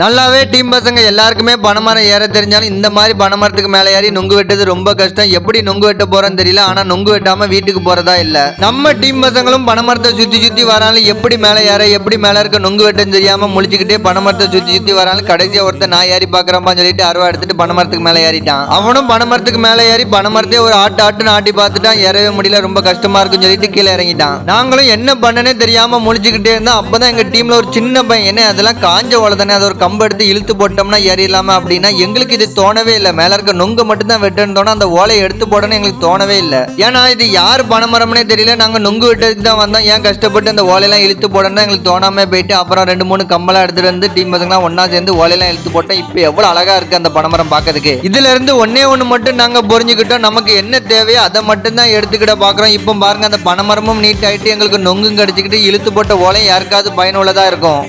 நல்லாவே டீம் பசங்க எல்லாருக்குமே பனைமரம் ஏற தெரிஞ்சாலும் இந்த மாதிரி பனைமரத்துக்கு மேலே ஏறி நொங்கு வெட்டது ரொம்ப கஷ்டம். எப்படி நொங்கு வெட்ட போறோன்னு தெரியல. ஆனா நொங்கு வெட்டாம வீட்டுக்கு போறதா இல்ல. நம்ம டீம் பசங்களும் பனைமரத்தை சுத்தி சுத்தி வராலும் எப்படி மேலே ஏற எப்படி மேல இருக்க நொங்கு வெட்டம் தெரியாம முழிச்சுக்கிட்டே பனைமரத்தை சுத்தி சுத்தி வராலும் கடைசியா ஒருத்தர் நான் ஏறி பாக்குறப்பான்னு சொல்லிட்டு அருவா எடுத்துட்டு பனைமரத்துக்கு மேலே ஏறிட்டான். அவனும் பனைமரத்துக்கு மேலே ஏறி பனைமரத்தையே ஒரு ஆட்டு ஆட்டுன்னு ஆட்டி பார்த்துட்டான். ஏறவே முடியல. ரொம்ப கஷ்டமா இருக்குன்னு சொல்லிட்டு கீழே இறங்கிட்டான். நாங்களும் என்ன பண்ணனே தெரியாம முழிச்சுக்கிட்டே இருந்தோம். அப்பதான் எங்க டீம்ல ஒரு சின்ன பையன். என்ன அதெல்லாம் காஞ்ச ஓலை அது ஒரு கம்பு எடுத்து இழுத்து போட்டோம்னா ஏறிடலாமா அப்படின்னா எங்களுக்கு இது தோணவே இல்லை. மேல இருக்க நொங்கு மட்டும் தான் வெட்டணும் அந்த ஓலையை எடுத்து போடணும்னு எங்களுக்கு தோணவே இல்லை. ஏன்னா இது யார் பணமரம்னே தெரியல. நாங்க நொங்கு வெட்டதுக்கு தான் வந்தோம். ஏன் கஷ்டப்பட்டு அந்த ஓலையெல்லாம் இழுத்து போடணும் எங்களுக்கு தோணாம போயிட்டு அப்புறம் ரெண்டு மூணு கம்பெல்லாம் எடுத்துட்டு வந்து டீம் பசங்களாம் ஒன்னா சேர்ந்து ஓலையெல்லாம் இழுத்து போட்டோம். இப்போ எவ்வளவு அழகா இருக்கு அந்த பணமரம் பார்க்கறதுக்கு. இதுல இருந்து ஒன்னே ஒண்ணு மட்டும் நாங்க புரிஞ்சுக்கிட்டோம். நமக்கு என்ன தேவையோ அதை மட்டும் தான் எடுத்துக்கிட பாக்குறோம் இப்போ பாருங்க அந்த பனைமரமும் நீட் ஆயிட்டு எங்களுக்கு நொங்கும் கடிச்சுக்கிட்டு இழுத்து போட்ட ஓலையும் யாருக்காவது பயனுள்ளதா இருக்கும்.